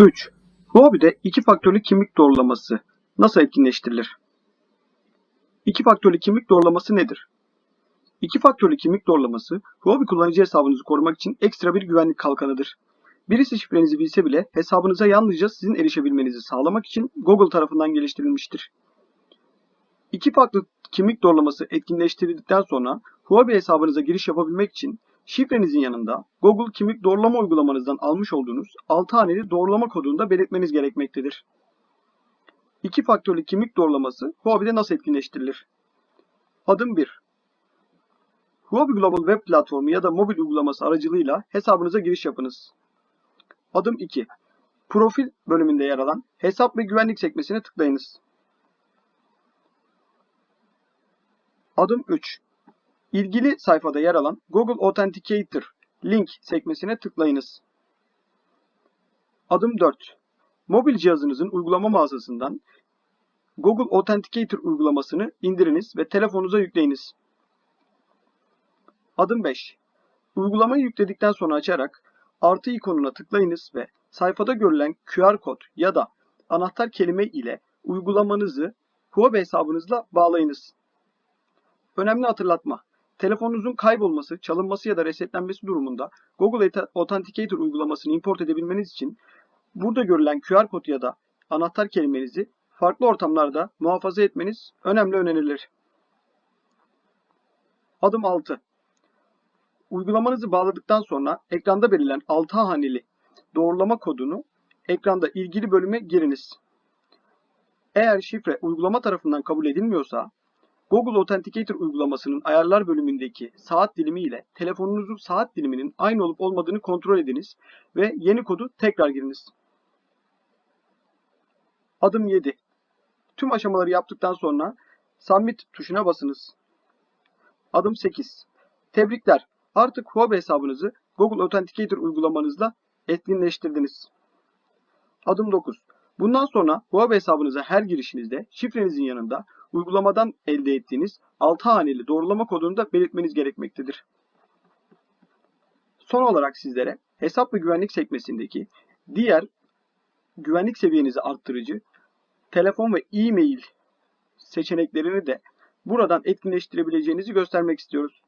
3. Huobi'de iki faktörlü kimlik doğrulaması nasıl etkinleştirilir? İki faktörlü kimlik doğrulaması nedir? İki faktörlü kimlik doğrulaması, Huobi kullanıcı hesabınızı korumak için ekstra bir güvenlik kalkanıdır. Birisi şifrenizi bilse bile hesabınıza yalnızca sizin erişebilmenizi sağlamak için Google tarafından geliştirilmiştir. İki farklı kimlik doğrulaması etkinleştirildikten sonra Huobi hesabınıza giriş yapabilmek için şifrenizin yanında Google kimlik doğrulama uygulamanızdan almış olduğunuz 6 haneli doğrulama kodunu da belirtmeniz gerekmektedir. İki faktörlü kimlik doğrulaması Huobi'de nasıl etkinleştirilir? Adım 1. Huobi Global Web Platformu ya da mobil uygulaması aracılığıyla hesabınıza giriş yapınız. Adım 2. Profil bölümünde yer alan hesap ve güvenlik sekmesine tıklayınız. Adım 3. İlgili sayfada yer alan Google Authenticator link sekmesine tıklayınız. Adım 4. Mobil cihazınızın uygulama mağazasından Google Authenticator uygulamasını indiriniz ve telefonunuza yükleyiniz. Adım 5. Uygulamayı yükledikten sonra açarak artı ikonuna tıklayınız ve sayfada görülen QR kod ya da anahtar kelime ile uygulamanızı Huobi hesabınızla bağlayınız. Önemli hatırlatma. Telefonunuzun kaybolması, çalınması ya da resetlenmesi durumunda Google Authenticator uygulamasını import edebilmeniz için burada görülen QR kod ya da anahtar kelimenizi farklı ortamlarda muhafaza etmeniz önemli önerilir. Adım 6. Uygulamanızı bağladıktan sonra ekranda belirlen 6 haneli doğrulama kodunu ekranda ilgili bölüme giriniz. Eğer şifre uygulama tarafından kabul edilmiyorsa Google Authenticator uygulamasının ayarlar bölümündeki saat dilimi ile telefonunuzun saat diliminin aynı olup olmadığını kontrol ediniz ve yeni kodu tekrar giriniz. Adım 7. Tüm aşamaları yaptıktan sonra Submit tuşuna basınız. Adım 8. Tebrikler. Artık Huobi hesabınızı Google Authenticator uygulamanızla etkinleştirdiniz. Adım 9. Bundan sonra Huobi hesabınıza her girişinizde şifrenizin yanında uygulamadan elde ettiğiniz 6 haneli doğrulama kodunu da belirtmeniz gerekmektedir. Son olarak sizlere hesap ve güvenlik sekmesindeki diğer güvenlik seviyenizi arttırıcı telefon ve e-mail seçeneklerini de buradan etkinleştirebileceğinizi göstermek istiyoruz.